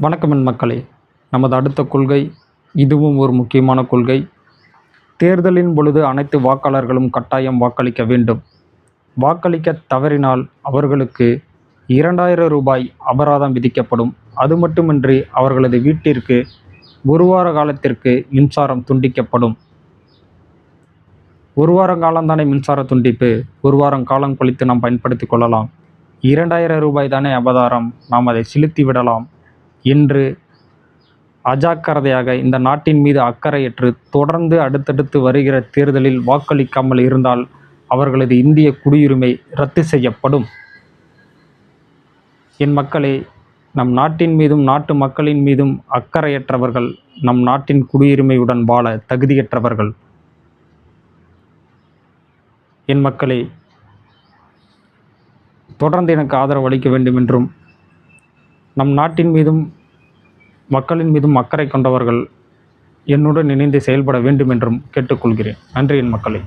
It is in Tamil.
வணக்கம் மக்களே. நமது அடுத்த கொள்கை இதுவும் ஒரு முக்கியமான கொள்கை. தேர்தலின் பொழுது அனைத்து வாக்காளர்களும் கட்டாயம் வாக்களிக்க வேண்டும். வாக்களிக்க தவறினால் அவர்களுக்கு இரண்டாயிரம் ரூபாய் அபராதம் விதிக்கப்படும். அது மட்டுமின்றி அவர்களது வீட்டிற்கு ஒரு வார காலத்திற்கு மின்சாரம் துண்டிக்கப்படும். ஒரு வாரம் காலம்தானே மின்சார துண்டிப்பு? ஒரு வாரம் காலம் கழித்து நாம் பயன்படுத்தி கொள்ளலாம். இரண்டாயிரம் ரூபாய் தானே அபதாரம் நாம் அதை செலுத்தி விடலாம். இன்று அஜாக்கிரதையாக இந்த நாட்டின் மீது அக்கறையற்று தொடர்ந்து அடுத்தடுத்து வருகிற தேர்தலில் வாக்களிக்காமல் இருந்தால் அவர்களது இந்திய குடியுரிமை ரத்து செய்யப்படும். என் மக்களே நம் நாட்டின் மீதும் நாட்டு மக்களின் மீதும் அக்கறையற்றவர்கள் நம் நாட்டின் குடியுரிமையுடன் வாழ தகுதியற்றவர்கள். என் மக்களே தொடர்ந்து எனக்கு ஆதரவு அளிக்க வேண்டும் என்றும் நம் நாட்டின் மீதும் மக்களின் மீதும் அக்கறை கொண்டவர்கள் என்னுடன் இணைந்து செயல்பட வேண்டும் என்றும் கேட்டுக்கொள்கிறேன். நன்றி என் மக்களை.